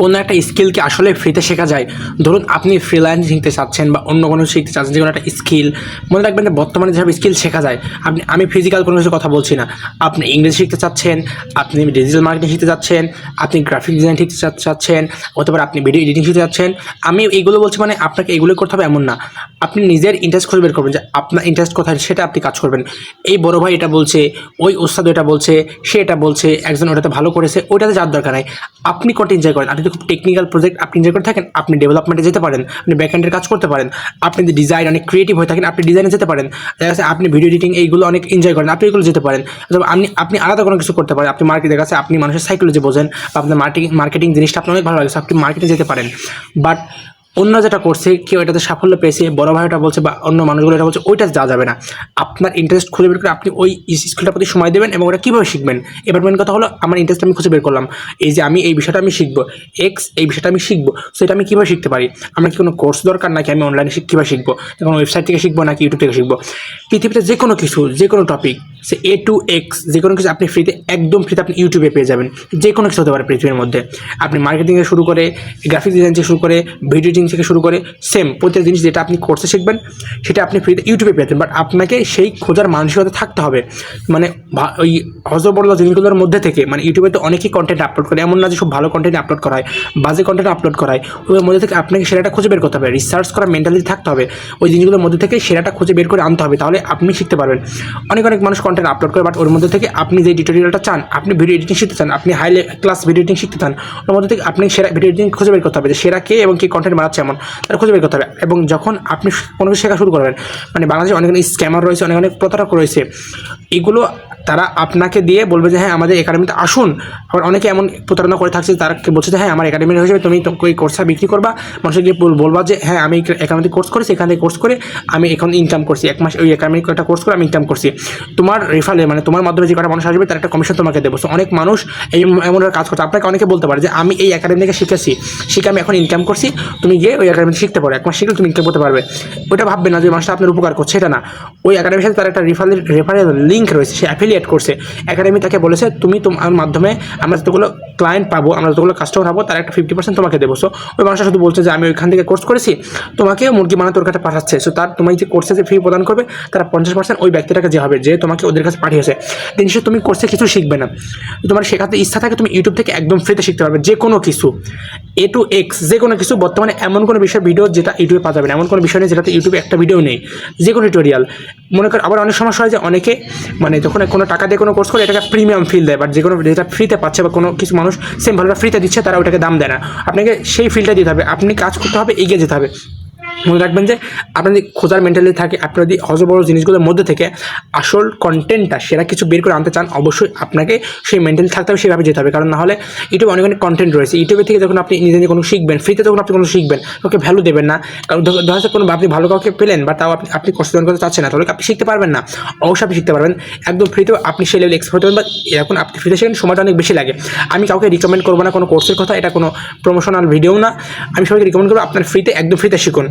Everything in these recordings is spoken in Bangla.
কোনো একটা স্কিলকে আসলে ফ্রিতে শেখা যায়? ধরুন আপনি ফ্রিল্যান্স শিখতে চাচ্ছেন বা অন্য কোনো শিখতে চাচ্ছেন, যে কোনো একটা স্কিল মনে রাখবেন বর্তমানে যেসব স্কিল শেখা যায়, আপনি, আমি ফিজিক্যাল কোনো কিছু কথা বলছি না। আপনি ইংলিশ শিখতে চাচ্ছেন, আপনি ডিজিটাল মার্কেটিং শিখতে চাচ্ছেন, আপনি গ্রাফিক ডিজাইন শিখতে চাচ্ছেন, অথবা আপনি ভিডিও এডিটিং শিখতে চাচ্ছেন, আমি এইগুলো বলছি মানে আপনাকে এগুলো করতে হবে এমন না। আপনি নিজের ইন্টারেস্ট খুঁজে বের করবেন যে আপনার ইন্টারেস্ট কোথায়, সেটা আপনি কাজ করবেন। এই বড় ভাই এটা বলছে, ওই ওস্তাদ এটা বলছে, সে এটা বলছে, একজন ওটাতে ভালো করেছে ওটাতে যাওয়ার দরকার নাই। আপনি কোনটা এনজয় করেন। আপনি যদি খুব টেকনিক্যাল প্রজেক্ট আপনি এনজয় করে থাকেন, আপনি ডেভেলপমেন্টে যেতে পারেন, আপনি ব্যাকহ্যান্ডের কাজ করতে পারেন, আপনি যদি ডিজাইন অনেক ক্রিয়েটিভ হয়ে থাকেন, আপনি ডিজাইনে যেতে পারেন। দেখা যাচ্ছে আপনি ভিডিও এডিটিং এইগুলো অনেক এনজয় করেন, আপনি এগুলো যেতে পারেন। অথবা আপনি আপনি আলাদা কোনো কিছু করতে পারেন। আপনি মার্কেটের কাছে, আপনি মানুষের সাইকোলজি বোঝেন, বা আপনার মার্কেটিং মার্কেটিং জিনিসটা আপনার অনেক ভালো লাগে আপনি মার্কেটে যেতে পারেন। বাট অন্য যেটা করছে, কেউ এটাতে সাফল্য পেয়েছে, বড় ভাই এটা বলছে বা অন্য মানুষগুলো এটা বলছে, ওইটা যাওয়া যাবে না। আপনার ইন্টারেস্ট খুঁজে বের করে আপনি ওই স্কুলটার প্রতি সময় দেবেন এবং ওটা কীভাবে শিখবেন? এবার মেন কথা হলো, আমার ইন্টারেস্ট আমি খুঁজে বের করলাম। এই যে আমি এই বিষয়টা আমি শিখব এক্স এই বিষয়টা আমি শিখব সেটা আমি কীভাবে শিখতে পারি? আমার কি কোনো কোর্স দরকার নাকি আমি অনলাইনে কীভাবে শিখব? কোনো ওয়েবসাইট থেকে শিখব নাকি ইউটিউব থেকে শিখব? পৃথিবীতে যে কোনো কিছু যে কোনো টপিক সে এ টু এক্স যে কোনো কিছু আপনি ফ্রিতে একদম ফ্রিতে আপনি ইউটিউবে পেয়ে যাবেন। যে কোনো কিছু হতে পারে পৃথিবীর মধ্যে। আপনি মার্কেটিং শুরু করে গ্রাফিক ডিজাইন থেকে শুরু করে ভিডিও এডিটিং থেকে শুরু করে সেম প্রত্যেক জিনিস যেটা আপনি কোর্সে শিখবেন, সেটা আপনি ফ্রিতে ইউটিউবে পেতেন। বাট আপনাকে সেই খোঁজার মানসিকতা থাকতে হবে। মানে ওই হজবরল জিনিসগুলোর মধ্যে থেকে মানে ইউটিউবে তো অনেকেই কন্টেন্ট আপলোড করে, এমন না যে সব ভালো কন্টেন্ট আপলোড করা হয় বাজে কন্টেন্ট আপলোড করা হয় ওই মধ্যে থেকে আপনাকে সেরাটা খুঁজে বের করতে হবে। রিসার্চ করা মেন্টালিটি থাকতে হবে। ওই জিনিসগুলোর মধ্যে থেকে সেরাটা খুঁজে বের করে আনতে হবে, তাহলে আপনি শিখতে পারবেন। অনেক অনেক মানুষ কন্টেন্ট আপলোড করে বাট ওর মধ্যে থেকে আপনি যে টিউটোরিয়ালটা চান, আপনি ভিডিও এডিটিং শিখতে চান, আপনি হাই ক্লাস ভিডিও এডিটিং শিখতে চান, ওর মধ্যে থেকে আপনি সেরা ভিডিও এডিটিং খুঁজে বের করতে হবে যে সেরা কে এবং কি কন্টেন্ট বানাচ্ছে এমন তারা খুঁজে বের করতে হবে। এবং যখন আপনি কোনো কিছু শেখা শুরু করবেন মানে বাংলাদেশে অনেক অনেক স্ক্যামার রয়েছে, অনেক অনেক প্রতারক রয়েছে, এগুলো তারা আপনাকে দিয়ে বলবে যে হ্যাঁ আমাদের একাডেমিতে আসুন। আবার অনেকে এমন প্রতারণা করে থাকছে তারা বলছে যে হ্যাঁ আমার একাডেমির হিসেবে তুমি ওই কোর্সটা বিক্রি করবা। মানুষকে গিয়ে বলবা যে হ্যাঁ আমি একাডেমিতে কোর্স করেছি এখান থেকে কোর্স করে আমি এখন ইনকাম করছি। এক মাস ওই একাডেমিক একটা কোর্স করে আমি ইনকাম করছি। তোমার রেফারে মানে তোমার মাধ্যমে যে কটা মানুষ আসবে তার একটা কমিশন তোমাকে দেবো। So, অনেক মানুষ এই এমন কাজ করছে। আপনাকে অনেকে বলতে পারে যে আমি এই একাডেমি থেকে শিখেছি শিখে আমি এখন ইনকাম করছি। তুমি গিয়ে ওই একাডেমি শিখতে পারো। এক মাস শিখলে তুমি ইনকাম করতে পারবে। ওটা ভাববে না যে মানুষটা আপনার উপকার করছে এটা না। ওই একাডেমির সাথে তার একটা রেফারেল রেফারেল লিঙ্ক রয়েছে। সে অ্যাফিলিয়েট করছে। একাডেমি তাকে বলেছে, তুমি তোমার মাধ্যমে আমরা যতগুলো ক্লায়েন্ট পাবো, আমরা যতগুলো কাস্টমার পাবো তার একটা ফিফটি পার্সেন্ট তোমাকে দেবো। সো ওই মানুষটা শুধু বলছে যে, আমি ওইখান থেকে কোর্স করেছি তোমাকে মুরগি বানাতে তোর কাছে পাঠাচ্ছে। সো তার তোমার যে কোর্সে যে ফি প্রদান করবে, তারা পঞ্চাশ পার্সেন্ট ওই ব্যক্তিটাকে যে হবে যে তোমাকে ওদের কাছে পাঠিয়েছে। দিন শেষে তুমি কোর্সে কিছু শিখবে না। তোমার শেখাতে ইচ্ছা থাকে, তুমি ইউটিউব থেকে একদম ফ্রিতে শিখতে পারবে যে কোনো কিছু। এ টু এক্স যে কোনো কিছু, বর্তমানে এমন কোনো বিষয় ভিডিও যেটা ইউটিউবে পাওয়া যাবে না। এমন কোনো বিষয় নেই যেটাতে ইউটিউবে একটা ভিডিও নেই। যে কোনো টিউটোরিয়াল মনে করেন আবার অনেক সমস্যা হয় যে অনেকে মানে যখন কোনো টাকা দিয়ে কোনো কোর্স করে, এটাকে প্রিমিয়াম ফিল দেয় বাট যে কোনো, যেটা ফ্রিতে পাচ্ছে বা কোনো কিছু মানুষ সেম ভালোটা ফ্রিতে দিচ্ছে, তারা ওটাকে দাম দেয় না। আপনাকে সেই ফিলটা দিতে হবে। আপনি কাজ করতে হবে, এগিয়ে যেতে হবে। মনে রাখবেন যে আপনার যদি খোঁজার মেন্টালিটি থাকে, আপনার যদি হজবড় জিনিসগুলোর মধ্যে থেকে আসল কন্টেন্টটা সেরা কিছু বের করে আনতে চান, অবশ্যই আপনাকে সেই মেন্টালি থাকতে হবে, সেভাবে যেতে হবে। কারণ নাহলে ইউটিউবে অনেক অনেক কন্টেন্ট রয়েছে। ইউটিউবে থেকে যখন আপনি নিজে নিজে কোনো শিখবেন ফ্রিতে যখন আপনি কোনো শিখবেন ওকে ভ্যালু দেবেন না। কারণ ধরা যাক কোনো আপনি ভালো কাউকে পেলেন বা তাও আপনি আপনি কষ্ট করতে চাচ্ছেন না, তাহলে আপনি শিখতে পারবেন না। অবশ্যই আপনি শিখতে পারবেন। একদম ফ্রিতেও আপনি সেই লেভেল এক্সপার্ট হবেন বা এখন আপনি ফ্রিতে শেখেন, সময়টা অনেক বেশি লাগে। আমি কাউকে রিকমেন্ড করব না কোনো কোর্সের কথা, এটা কোনো প্রমোশনাল ভিডিও না। আমি সবাইকে রিকমেন্ড করব, আপনার ফ্রিতে একদম ফ্রিতে শিখুন।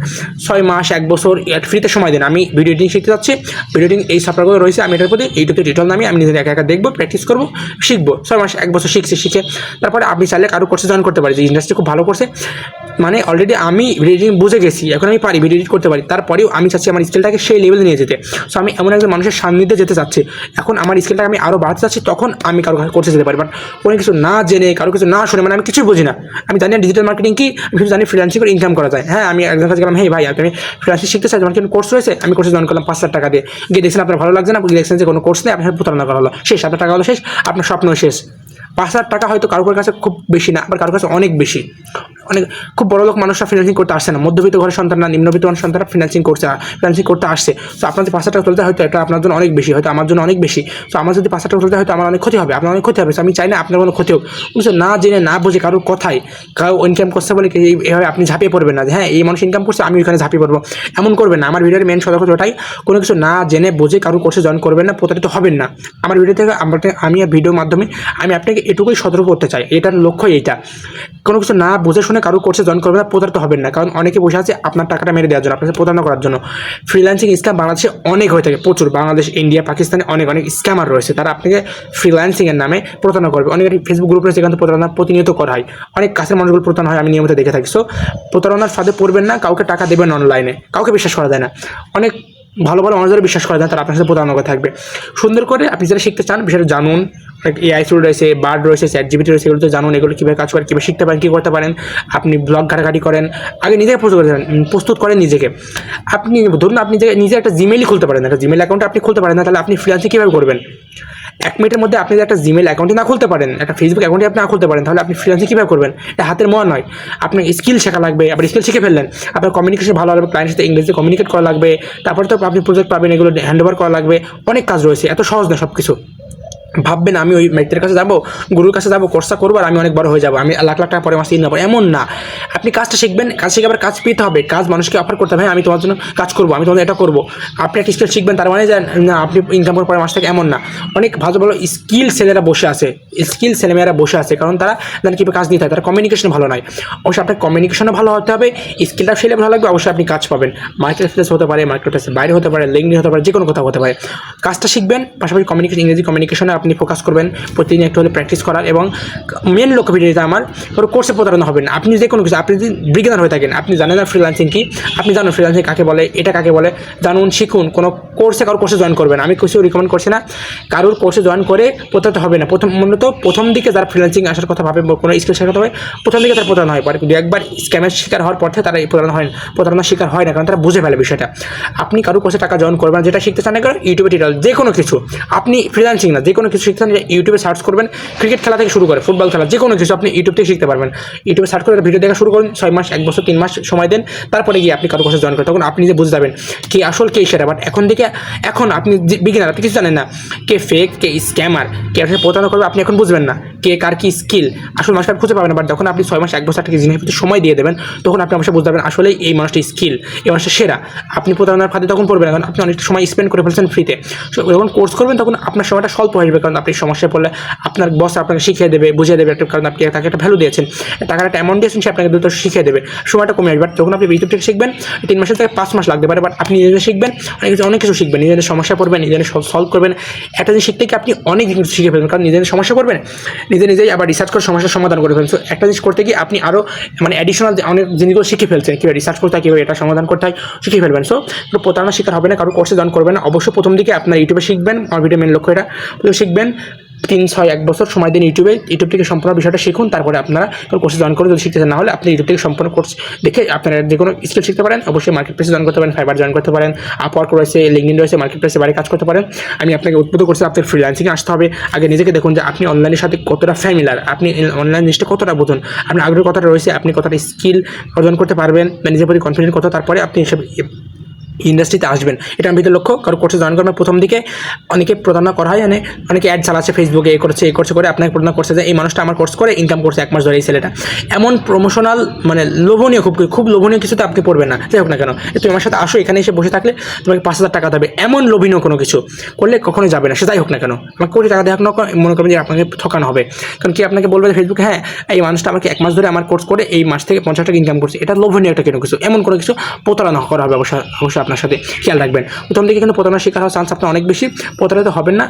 ছয় মাস, এক বছর ফ্রিতে সময় দিন। আমি ভিডিও এডিটিং শিখতে যাচ্ছি। ভিডিও এডিটিং এই সাপ্তাহগুলো রয়েছে, আমি এটার প্রতি ইউটিউবে টিউটোরিয়াল নামি আমি নিজের একা একা দেখব প্র্যাকটিস করব, শিখব। ছয় মাস, এক বছর শিখছি, শিখে তারপরে আপনি চাইলে কারও কোর্সে জয়েন করতে পারি যে ইন্ডাস্ট্রি খুব ভালো করছে। মানে অলরেডি আমি ভিডিও এডিটিং বুঝে গেছি, এখন আমি পারি ভিডিও এডিট করতে পারি। তারপরেও আমি চাচ্ছি আমার স্কিলটাকে সেই লেভেলে নিয়ে যেতে। সো আমি এমন একজন মানুষের সান্নিধ্যে যেতে চাচ্ছি। এখন আমার স্কিলটাকে আমি আরও বাড়াতে চাচ্ছি, তখন আমি কারও কোর্সে যেতে পারি। বাট কোনো কিছু না জেনে, কারও কিছু না শুনে মানে আমি কিছুই বুঝি না। আমি জানি ডিজিটাল মার্কেটিং কি, আমি জানি ফ্রিল্যান্সিং করে ইনকাম করা যায়। হ্যাঁ আমি একজন কাছে গেলাম হ্যাঁ ভাই আপনি ফ্রিলান্সিং শিখতে চাই তোমার কি কোর্স রয়েছে? আমি কোর্সে জয়েন করলাম পাঁচ হাজার টাকা দিয়ে। গিয়ে দেখছেন আপনার ভালো লাগছে না আপনি দেখছেন যে কোনো কোর্স নেই, আপনার প্রতারণা করা হলো। শেষ, আপনার টাকা হলো শেষ, আপনার স্বপ্ন শেষ। পাঁচ হাজার টাকা হয়তো কারোর কাছে খুব বেশি না, আবার কারোর কাছে অনেক বেশি। অনেক খুব বড় লোক মানুষরা ফিনান্সিং করতে আসছে না। মধ্যবিত্ত ঘরের সন্তানরা নিম্নবিত্ত ঘরের সন্তানরা ফিনান্সিং করছে না ফিনান্সিং করতে আসছে। তো আপনার যদি পাঁচ হাজার টাকা তুলতে হয়তো এটা আপনার জন্য অনেক বেশি, হয়তো আমার জন্য অনেক বেশি। তো আমার যদি পাঁচ হাজার টাকা তুলতে হয়তো আমার অনেক ক্ষতি হবে, আপনার অনেক ক্ষতি হবে। আমি চাই না আপনার কোনো ক্ষতি হোক। বুঝছ, না জেনে, না বুঝে কারোর কথাই, কারও ইনকাম করছে বলে এইভাবে আপনি ঝাঁপিয়ে পড়বেন না যে হ্যাঁ এই মানুষ ইনকাম করছে, আমি ওইখানে ঝাঁপিয়ে পড়ব। এমন করবেন না। আমার ভিডিওর মেন সদস্য ওটাই কোনো কিছু না জেনে, বুঝে কারোর কোর্সে জয়েন করবেন না, প্রতারিত হবেন না। আমার ভিডিও থেকে আমি ভিডিওর মাধ্যমে, আমি আপনাকে এটুকুই সতর্ক করতে চাই। এটার লক্ষ্য এইটা। কোনো কিছু না বুঝে শুনে কারও কোর্সে জয়েন করবেন না, প্রতারিত হবেন না। কারণ অনেকে বসে আছে আপনার টাকাটা মেরে দেওয়ার জন্য, আপনাকে প্রতারণা করার জন্য। ফ্রিল্যান্সিং স্ক্যাম বাংলাদেশে অনেক হয়ে থাকে, প্রচুর। বাংলাদেশ ইন্ডিয়া পাকিস্তানে অনেক অনেক স্ক্যামার রয়েছে। তারা আপনাকে ফ্রিল্যান্সিংয়ের নামে প্রতারণা করবে। অনেক ফেসবুক গ্রুপ রয়েছে সেখানে প্রতারণা প্রতিনিয়ত করা হয়। অনেক কাছের মানুষগুলো প্রতারণা হয়, আমি নিয়মিত দেখে থাকি। সো প্রতারণার ফাঁদে পড়বেন না, কাউকে টাকা দেবেন অনলাইনে কাউকে বিশ্বাস করা যায় না। অনেক ভালো ভালো মানুষ যারা বিশ্বাস করে না, তারা আপনার সাথে প্রতারণা করে থাকবে। সুন্দর করে আপনি যারা শিখতে চান বিষয়টা জানুন। এআই টুল রয়েছে বার্ড রয়েছে চ্যাট জিবিটি রয়েছে এগুলো তো জানুন এগুলো কীভাবে কাজ করে কীভাবে শিখতে পারেন কী করতে পারেন। আপনি ব্লগ ঘাটাঘাটি করেন আগে নিজেকে প্রস্তুত করে প্রস্তুত করেন নিজেকে। আপনি ধরুন আপনি নিজে একটা জিমেলই খুলতে পারেন একটা জিমেল অ্যাকাউন্ট আপনি খুলতে পারেন না তাহলে আপনি ফ্রিলান্সে কীভাবে করবেন? এক মিনিটের মধ্যে আপনি একটা জিমেল অ্যাকাউন্টই না খুলতে পারেন, একটা ফেসবুক অ্যাকাউন্টে আপনি না খুলতে পারেন, তাহলে আপনি ফ্রিলান্সিং কীভাবে করবেন? এটা হাতের মোয়া নয়। আপনার স্কিল শেখা লাগবে আপনি স্কিল শিখে ফেললেন। আপনার কমিউনিকেশন ভালো লাগবে ক্লায়েন্টের সাথে ইংরেজিতে কমিউনিকেট করা লাগবে, তারপরে তো আপনি প্রজেক্ট পাবেন, এগুলো হ্যান্ড ওভার করা লাগবে, অনেক কাজ রয়েছে, এত সহজ না সব কিছু ভাববেন আমি ওই মেয়েদের কাছে যাব গুরুর কাছে যাব কোর্সটা করব আর আমি অনেক বড় হয়ে যাব। আমি লাখ লাখ টাকা পরে মাসে ইনকাম এমন না। আপনি কাজটা শিখবেন কাজ শিখে আবার কাজ পেতে হবে। কাজ মানুষকে অফার করতে হবে হ্যাঁ, আমি তোমার জন্য কাজ করব আমি তোমাদের এটা করব। আপনি একটা স্কিল শিখবেন তার মানে না আপনি ইনকাম করে পরে মাস থেকে এমন না। অনেক ভালো ভালো স্কিল ছেলেরা বসে আছে স্কিল ছেলেমেয়েরা বসে আছে কারণ তারা জানেন কীভাবে কাজ নিতে হয়। তারা কমিউনিকেশন ভালো নয়। অবশ্যই আপনার কমিউনিকেশনও ভালো হতে হবে স্কিলটা ছেলে ভালো লাগবে অবশ্যই আপনি কাজ পাবেন। মার্কেট প্লেস হতে পারে মার্কেট প্লেসের বাইরে হতে পারে লিঙ্কডিন হতে পারে যে কোনো কোথাও হতে পারে। কাজটা শিখবেন পাশাপাশি কমিউনিকেশন ইংরেজি কমিউনিকেশনে আপনি ফোকাস করবেন, প্রতিদিন একটু হলে প্র্যাকটিস করার এবং মেন লক্ষ্য ভিডিওতে আমার কোনো কোর্সে প্রতারণা হবেন না। আপনি যে কোনো কিছু, আপনি যদি বিজ্ঞান হয়ে থাকেন, আপনি জানেন না ফ্রিল্যান্সিং কি, আপনি জানুন ফ্রিল্যান্সিং কাকে বলে, এটা কাকে বলে, জানুন, শিখুন, কোনো কোর্সে কারোর কোর্সে জয়েন করবেন। আমি কিছু রিকমেন্ড করছি না, কারোর কোর্সে জয়েন করে প্রতারিত হবে না। প্রথম, মূলত প্রথম দিকে যারা ফ্রিল্যান্সিং আসার কথা ভাবে কোনো স্কিল শেখাতে হবে প্রথম দিকে তার প্রতারণা হয়। পরে কিন্তু একবার স্ক্যামের শিকার হওয়ার পর থেকে তারা এই প্রতারণা হয় প্রতারণার শিকার হয় না, কারণ তারা বুঝে ফেলে বিষয়টা। আপনি কারোর কোর্সে টাকা জয়েন করবেন যেটা শিখতে চান না কারণ ইউটিউবে টিউটোরিয়াল যে কোনো কিছু। আপনি ফ্রিলান্সিং না যে কোনো কিছু শিখতে চান, ইউটিউবে সার্চ করবেন ক্রিকেট খেলা থেকে শুরু করে ফুটবল খেলা যে কোনো কিছু আপনি ইউটিউব থেকে শিখতে পারবেন। ইউটিউবে সার্চ করে ভিডিও দেখা শুরু করুন, ছয় মাস, এক বছর, তিন মাস সময় দেন, তারপরে গিয়ে আপনি কারও কোর্সে জয়েন করেন তখন আপনি যে বুঝতে যাবেন কে আসল, কে সেরা। বাট এখন থেকে, এখন আপনি বিগিনার আপনি কিছু জানেন না, কে ফেক কে স্ক্যামার কে আসলে প্রতারণা করবে, আপনি এখন বুঝবেন না, কে কার কি স্কিল আসল মানুষটা খুঁজে পাবেন না। বাট যখন আপনি ছয় মাস, এক বছর, একটা জিনিসের প্রতি সময় দিয়ে দেবেন, তখন আপনি অবশ্যই বুঝতে পারবেন আসলে এই মানুষটা স্কিল এই মানুষটা সেরা। আপনি প্রতারণার ফাঁদে তখন পড়বেন না, কারণ আপনি অনেকটা সময় স্পেন্ড করে ফেলছেন ফ্রিতে যখন কোর্স করবেন, তখন আপনার সময়টা স্বল্প হয়ে যাবে। কারণ আপনি সমস্যায় পড়লে আপনার বস আপনাকে শিখিয়ে দেবে বুঝিয়ে দেবে একটা কারণ আপনি তাকে একটা ভ্যালু দিয়েছেন। টাকার একটা অ্যামাউন্ট দিয়েছেন সে আপনাকে দ্রুত শিখিয়ে দেবে। সময়টা কমে আসবে। যখন আপনি ইউটিউব থেকে শিখবেন তিন মাসের থেকে পাঁচ মাস লাগতে পারে। বাট আপনি নিজে শিখবেন অনেক কিছু অনেক কিছু শিখবেন। নিজেদের সমস্যা পড়বেন নিজেদের সলভ করবেন। একটা জিনিস শিখতে গিয়ে আপনি অনেক জিনিস শিখে ফেলবেন কারণ নিজেদের সমস্যা করবেন নিজে নিজেই আবার রিসার্চ করে সমস্যার সমাধান করে ফেলছেন So, একটা জিনিস করতে গিয়ে আপনি আরও মানে অ্যাডিশনাল অনেক জিনিসগুলো শিখে ফেলছেন কীভাবে রিসার্চ করতে হয় কীভাবে এটা সমাধান করতে হয় শিখে ফেলবেন। সো প্রতারণা শিকার হবে না কারও কোর্সে জয়েন করবেন অবশ্যই প্রথম দিকে আপনার ইউটিউবে শিখবেন। আমার ভিডিও মেন লক্ষ্য এটা। প্রথমে শিখবেন তিন, ছয়, এক বছর সময় দিন ইউটিউবে, ইউটিউব থেকে সম্পূর্ণ বিষয়টা শিখুন, তারপরে আপনারা কোর্সে জয়েন করে যদি শিখতে না হলে আপনি ইউটিউব থেকে সম্পূর্ণ কোর্স দেখে আপনারা যে কোনো স্কিল শিখতে পারেন, অবশ্যই মার্কেট প্লেসে জয়েন করতে পারেন ফাইবার জয়েন করতে পারেন আপওয়ার্ক রয়েছে লিঙ্কডিন রয়েছে মার্কেট প্লেসে বাইরে কাজ করতে পারেন। আমি আপনাকে উদ্বুদ্ধ করছি, আপনার ফ্রিল্যান্সিংয়ে আসতে হবে। আগে নিজেকে দেখুন যে আপনি অনলাইনের সাথে কতটা ফ্যামিলার আপনি অনলাইন জিনিসটা কতটা বুঝুন, আপনার আগ্রহ কতটা রয়েছে, আপনি কতটা স্কিল অর্জন করতে পারবেন, বা নিজের প্রতি কনফিডেন্ট কত, তারপরে আপনি এসব ইন্ডাস্ট্রিতে আসবেন। এটা আমি ভিতরে লক্ষ্য, কারও কোর্সে জয়েন করবেন প্রথম দিকে অনেকে প্রতারণা করা হয় মানে অনেকে অ্যাড চালাচ্ছে ফেসবুকে এ করছে এ করছে করে আপনাকে প্রতারণা করছে যে, এই মানুষটা আমার কোর্স করে ইনকাম করছে এক মাস ধরে এই ছেলেটা। এমন প্রমোশনাল মানে লোভনীয়, খুব খুব লোভনীয় কিছুতে আপনি পড়বেন না। যাই হোক না কেন তুমি আমার সাথে আসো, এখানে এসে বসে থাকলে তোমাকে পাঁচ হাজার টাকা দেবে। এমন লোভনীয় কোনো কিছু করলে কখনোই যাবে না, সে যাই হোক না কেন। আমাকে কোটি টাকা দেওয়া হোক না মনে করবেন যে আপনাকে ঠকানো হবে। কারণ কি আপনাকে বলবে ফেসবুকে হ্যাঁ এই মানুষটা আমাকে এক মাস ধরে আমার কোর্স করে, এই মাস থেকে পঞ্চাশ টাকা ইনকাম করছে। এটা লোভনীয় একটা কোনো কিছু। এমন কোনো কিছু প্রতারণা করা হবে অবশ্যই অবশ্যই আপনার সাথে খেয়াল রাখবেন। প্রথম দিকে কিন্তু প্রতারণার শিকার হওয়ার চান্স আপনার অনেক বেশি। প্রতারিত হবেন না।